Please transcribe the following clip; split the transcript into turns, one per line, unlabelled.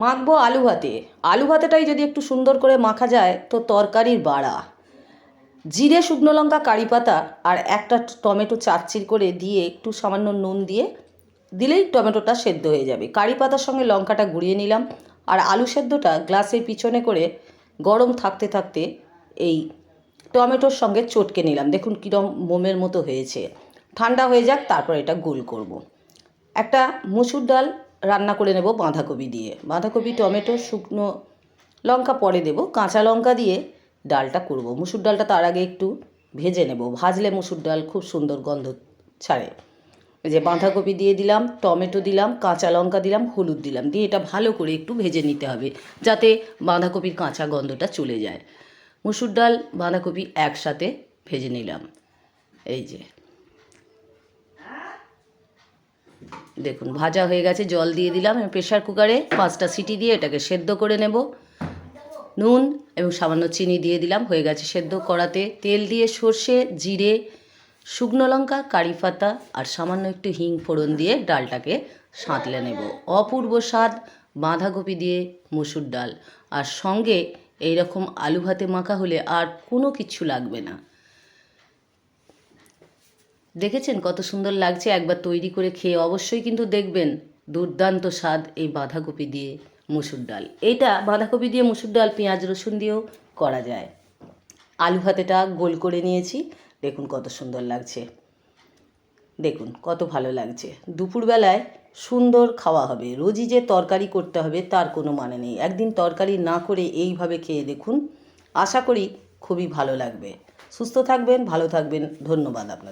মাখবো আলু ভাতে। আলু ভাতেটাই যদি একটু সুন্দর করে মাখা যায়, তো তরকারির বাড়া। জিরে, শুকনো লঙ্কা, কারি পাতা আর একটা টমেটো চারচির করে দিয়ে একটু সামান্য নুন দিয়ে দিলেই টমেটোটা সেদ্ধ হয়ে যাবে। কারি পাতার সঙ্গে লঙ্কাটা গুঁড়িয়ে নিলাম আর আলু সেদ্ধটা গ্লাসের পিছনে করে গরম থাকতে থাকতে এই টমেটোর সঙ্গে চটকে নিলাম। দেখুন কীরম মোমের মতো হয়েছে। ঠান্ডা হয়ে যাক, তারপর এটা গোল করব। একটা মুসুর ডাল রান্না করে নেব বাঁধাকপি দিয়ে। বাঁধাকপি, টমেটো, শুকনো লঙ্কা পরে দেব। কাঁচা লঙ্কা দিয়ে ডালটা করব। মুসুর ডালটা তার আগে একটু ভেজে নেব। ভাজলে মুসুর ডাল খুব সুন্দর গন্ধ ছাড়ে। যে বাঁধাকপি দিয়ে দিলাম, টমেটো দিলাম, কাঁচা লঙ্কা দিলাম, হলুদ দিলাম। দিয়ে এটা ভালো করে একটু ভেজে নিতে হবে, যাতে বাঁধাকপির কাঁচা গন্ধটা চলে যায়। মুসুর ডাল, বাঁধাকপি একসাথে ভেজে নিলাম। এই যে দেখুন, ভাজা হয়ে গেছে, জল দিয়ে দিলাম প্রেশার কুকারে পাঁচটা সিটি দিয়ে এটাকে সেদ্ধ করে নেব। নুন এবং সামান্য চিনি দিয়ে দিলাম, হয়ে গেছে সেদ্ধ করাতে। তেল দিয়ে সর্ষে, জিরে, শুকনো লঙ্কা, কারি পাতা আর সামান্য একটু হিং ফোড়ন দিয়ে ডালটাকে সাঁতলে নেব। অপূর্ব স্বাদ বাঁধাকপি দিয়ে মুসুর ডাল। আর সঙ্গে এই রকম আলু ভাতে মাখা হলে আর কোনো কিচ্ছু লাগবে না। দেখেছেন কত সুন্দর লাগছে? একবার তৈরি করে খেয়ে অবশ্যই কিন্তু দেখবেন দুর্দান্ত স্বাদ এই বাঁধাকপি দিয়ে মুসুর ডাল। এইটা বাঁধাকপি দিয়ে মুসুর ডাল, পেঁয়াজ রসুন দিয়েও করা যায়। আলু ভাতেটা গোল করে নিয়েছি। দেখুন কত সুন্দর লাগছে। দেখুন কত ভালো লাগছে। দুপুরবেলায় সুন্দর খাওয়া হবে। রোজই যে তরকারি করতে হবে তার কোনো মানে নেই। একদিন তরকারি না করে এইভাবে খেয়ে দেখুন। আশা করি খুবই ভালো লাগবে। সুস্থ থাকবেন, ভালো থাকবেন। ধন্যবাদ আপনাদের।